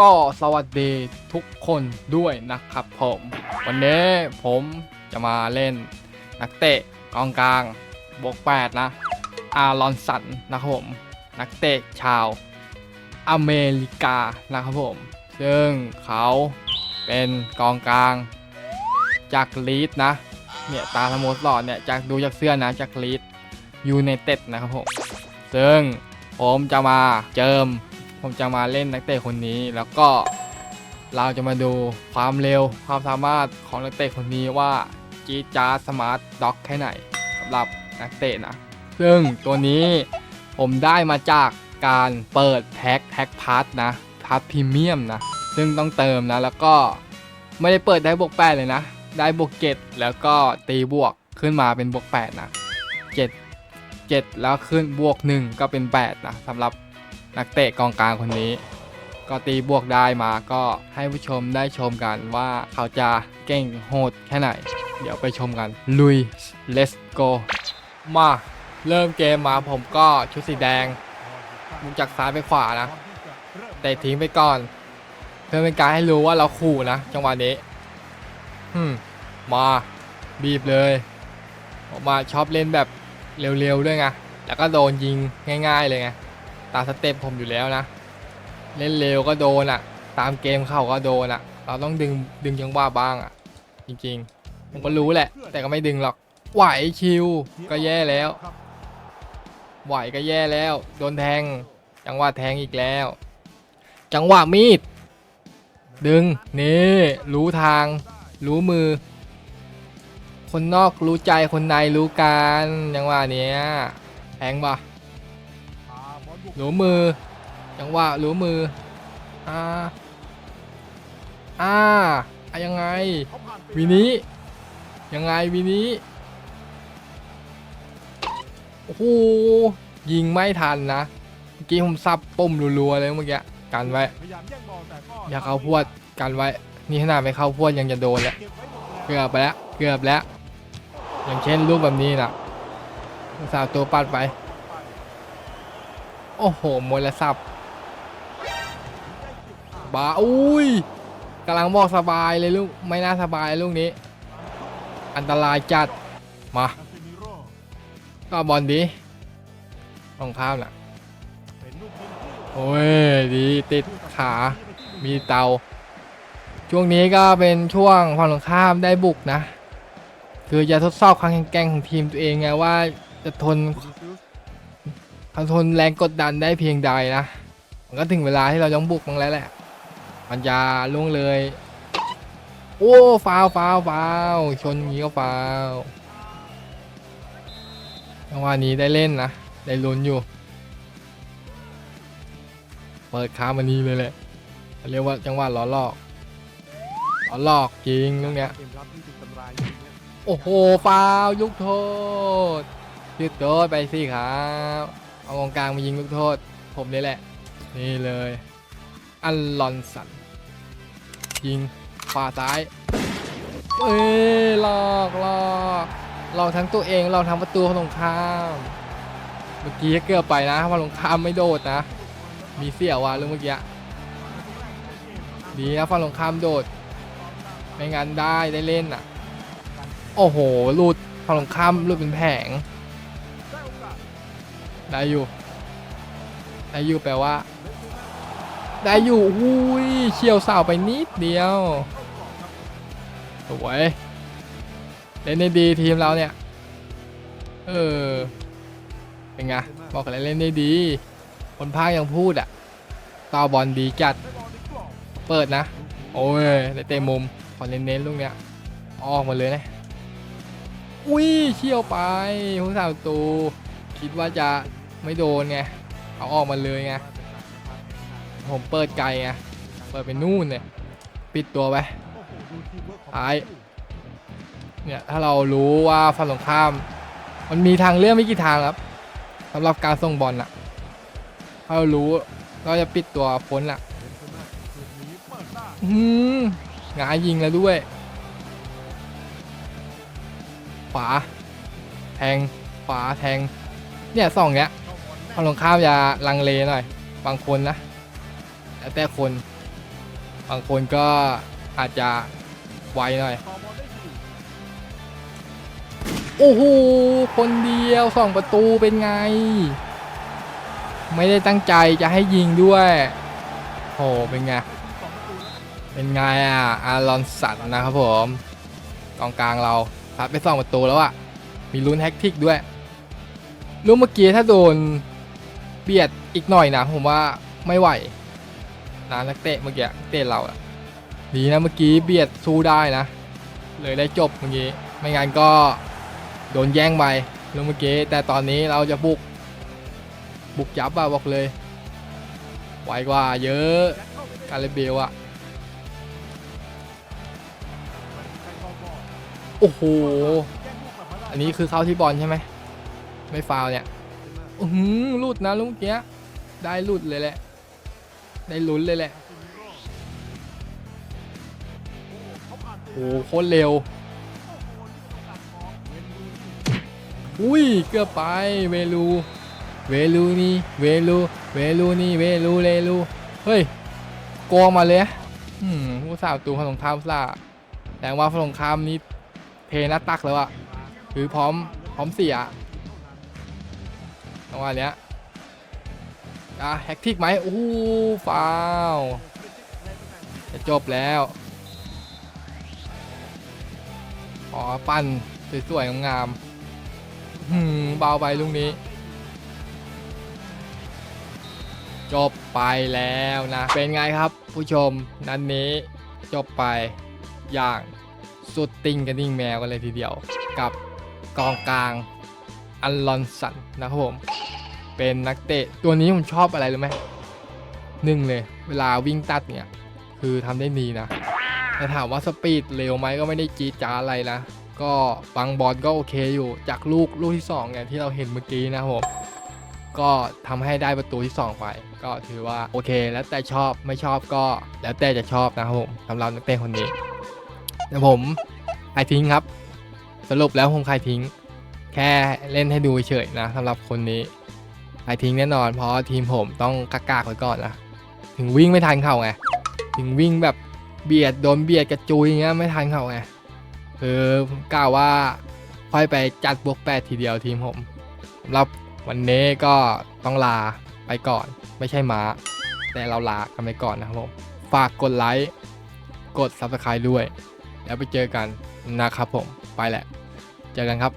ก็สวัสดีทุกคนด้วยนะครับผม วันนี้ผมจะมาเล่นนักเตะกองกลางบวก8นะอารอนสันนะครับผมนักเตะชาวอเมริกานะครับผม ซึ่งเขาเป็นกองกลางจากลีดนะเนี่ยตาสโมสรเนี่ยจากดูจากเสื้อนะจากลีดยูไนเต็ดนะครับผม ซึ่งผมจะมาเจิม ผมจะมาเล่นนักเตะคนนี้แล้วก็เราจะมาดูความเร็วความสามารถของนักเตะคนนี้ว่าจีจาสมาร์ทด็อกแค่ไหนสำหรับนักเตะนะ ซึ่งตัวนี้ผมได้มาจากการเปิดแพ็คแพ็คพาร์ทนะพาร์ทพรีเมียมนะ ซึ่งต้องเติมนะ แล้วก็ไม่ได้เปิดได้บวกแปดเลยนะ ได้บวกเจ็ดแล้วก็ตีบวกขึ้นมาเป็นบวกแปดนะเจ็ดเจ็ดแล้วขึ้นบวกหนึ่งก็เป็นแปดนะสำหรับ นักเตะกองกลางคนนี้ ก็ตีบวกได้มาก็ให้ผู้ชมได้ชมกันว่าเขาจะเก่งโหดแค่ไหน เดี๋ยวไปชมกันลุย let's go มาเริ่มเกมมาผมก็ชุดสีแดงมุงจากซ้ายไปขวานะแต่ทิ้งไปก่อน เพื่อเป็นการให้รู้ว่าเราขู่นะจังหวะนี้มมาบีบเลยออกมาชอบเล่นแบบเร็วๆด้วยไงแล้วก็โดนยิงง่าย ๆ เลยไง ตามสเต็ปผมอยู่แล้วนะ เล่นเร็วก็โดนอะ ตามเกมเข้าก็โดนอะ เราต้องดึงดึงจังหวะบ้างอะ จริงๆ ผมก็รู้แหละ แต่ก็ไม่ดึงหรอกไหวชิวก็แย่แล้วไหวก็แย่แล้ว โดนแทง จังหวะแทงอีกแล้ว จังหวะมีด ดึง นี่ รู้ทาง รู้มือ คนนอกรู้ใจคนในรู้กันจังหวะเนี้ยแทงปะ หนูมือ จังหวะหนูมือ อ่า อ่าอะยังไง วีนี้ ยังไงวีนี้ โอ้โห ยิงไม่ทันนะ เมื่อกี้ผมซับปุ่มรัวๆเลยเมื่อกี้ กันไว้ อย่าเข้าพวด กันไว้ นี่ขนาดไม่เข้าพวดยังจะโดนแล้ว เกือบไปแล้ว เกือบแล้ว อย่างเช่นรูปแบบนี้นะสาวตัวปัดไป โอ้โหมวยละสับบาอุ้ยกำลังบอกสบายเลยลูก ไม่น่าสบายลูกนี้ อันตรายจัด มา ก็บอลดีตรงข้ามน่ะ โอ้ย ดีติดขา มีเตา ช่วงนี้ก็เป็นช่วงฝั่งตรงข้ามได้บุกนะ คือจะทดสอบความแข็งแกร่งของทีมตัวเองไงว่าจะทน เขาทนแรงกดดันได้เพียงใดนะ มันก็ถึงเวลาที่เราต้องบุกมั้งแล้วแหละมันจะล่วงเลย โอ้ฟาวฟาวฟาวชนอย่างนี้ก็ฟาวจังหวะนี้ได้เล่นนะ ได้ลุ้นอยู่เปิดค้ามันนี้เลยแหละ เรียกว่าจังหวะล้อหลอกล้อหลอกจริงตรงเนี้ย โอ้โหฟาวยุกโทษยุดโทษไปสิครับ เอากองกลางมายิงลูกโทษ ผมนี่แหละ นี่เลยอัลลอนสัน ยิงขวาซ้าย เอ้ยลอกหลอกหลอกทั้งตัวเองลอกทั้งประตูของตรงข้าม เมื่อกี้เกือบไปนะว่าตรงข้ามไม่โดดนะ มีเสียวว่ะเรื่องเมื่อกี้ดีนะฝั่งตรงข้ามโดด ไม่งั้นได้ได้เล่นอะ โอ้โหหลุดฝั่งตรงข้ามหลุดเป็นแผง ได้อยู่ ได้อยู่แปลว่า ได้อยู่อุ้ยเฉียวเสาไปนิดเดียว สวยเล่นได้ดีทีมเราเนี่ย เออ เป็นไง บอกเลยเล่นได้ดี คนพากยังพูดอะต่อบอลดีจัด เปิดนะ โอ้ยได้เตะมุม ขอเน้นๆลูกเนี้ย ออกมาเลยนะ อุ้ยเชี่ยวไปผู้สาวตู คิดว่าจะ ไม่โดนไงเอาออกมาเลยไงผมเปิดไกลไงเปิดไปนู่นเนี่ยปิดตัวไปท้ายเนี่ยถ้าเรารู้ว่าฝั่งตรงข้าม มันมีทางเลือกไม่กี่ทางครับสำหรับการส่งบอลอะถ้าเรารู้ก็จะปิดตัวพ้นละอืมหงายยิงแล้วด้วยขวาแทงขวาแทงเนี่ยสองเนี้ย ฝั่งตรงข้ามจะลังเลหน่อย บางคนนะแล้วแต่คน บางคนก็อาจจะไวหน่อย โอ้โห คนเดียวสองประตูเป็นไง ไม่ได้ตั้งใจจะให้ยิงด้วยโหเป็นไง เป็นไงอะ อารอนสันนะครับผมกองกลางเราพัดไปสองประตูแล้วอะ มีลุ้นแฮกทิกด้วย ลูกเมื่อกี้ถ้าโดน เบียดอีกหน่อยนะผมว่าไม่ไหวนะนักเตะเมื่อกี้เตะเราอะดีนะเมื่อกี้เบียดสู้ได้นะ เลยได้จบเมื่อกี้ไม่งั้นก็โดนแย่งไปลูกเมื่อกี้แต่ตอนนี้เราจะบุก บุกยับอะบอกเลยไวกว่าเยอะกาเลเบลอะโอ้โห อันนี้คือเข้าที่บอลใช่ไหม ไม่ฟาวเนี่ย อือหือหลุดนะลูกเกี้ยได้ลุดเลยแหละ ได้ลุ้นเลยแหละโอ้โหโคตรเร็ว อุ้ย เกือบไป เวลู เวลูนี่ เวลู เวลูนี่ เวลูเลลู เฮ้ย โกงมาเลยอืมผู้สาวตูฝั่งตรงข้ามซ่าแต่ว่าฝั่งตรงข้ามนี่เทน้าตักแล้วอะคือพร้อม พร้อมเสีย จังหวะเนี้ยอะแฮกทิกไหมโอ้ฟาวจะจบแล้วอ๋อปั้นสวยๆงามๆหืมเบาไปลูกนี้ จบไปแล้วนะ เป็นไงครับผู้ชมนันนี้จบไปอย่างสุดติงกันนิ่งแมวกันเลยทีเดียว กับกองกลาง อัลลอนสันนะครับผม เป็นนักเตะตัวนี้ผมชอบอะไรรู้ไหมหนึ่งเลย เวลาวิ่งตัดเนี่ย คือทำได้ดีนะแต่ถามว่าสปีดเร็วไหมก็ไม่ได้จี๊ดจ้าอะไรนะ ก็บางบอลก็โอเคอยู่จากลูกลูกที่2เนี่ยที่เราเห็นเมื่อกี้นะครับผมก็ทำให้ได้ประตูที่ 2 ไป ก็ถือว่าโอเค แล้วแต่ชอบไม่ชอบก็แล้วแต่จะชอบนะครับผมสำหรับนักเตะคนนี้แต่ผมใครทิ้งครับ สรุปแล้วผมใครทิ้ง ค่เล่นให้ดูเฉยนะสำหรับคนนี้ใครทิ้งแน่นอน เพราะทีมผมต้องกากากๆไว้ก่อนนะถึงวิ่งไม่ทันเขาไงถึงวิ่งแบบเบียดโดนเบียดกระจุยอย่างเงี้ยไม่ทันเขาไงคือกล่าวว่าค่อยไปจัดบวกแปดทีเดียวทีมผมสำหรับวันนี้ก็ต้องลาไปก่อน ไม่ใช่ม้า แต่เราลากันไปก่อนนะครับผมฝากกดไลค์กด subscribe ด้วย แล้วไปเจอกันนะครับผมไปแหละ เจอกันครับ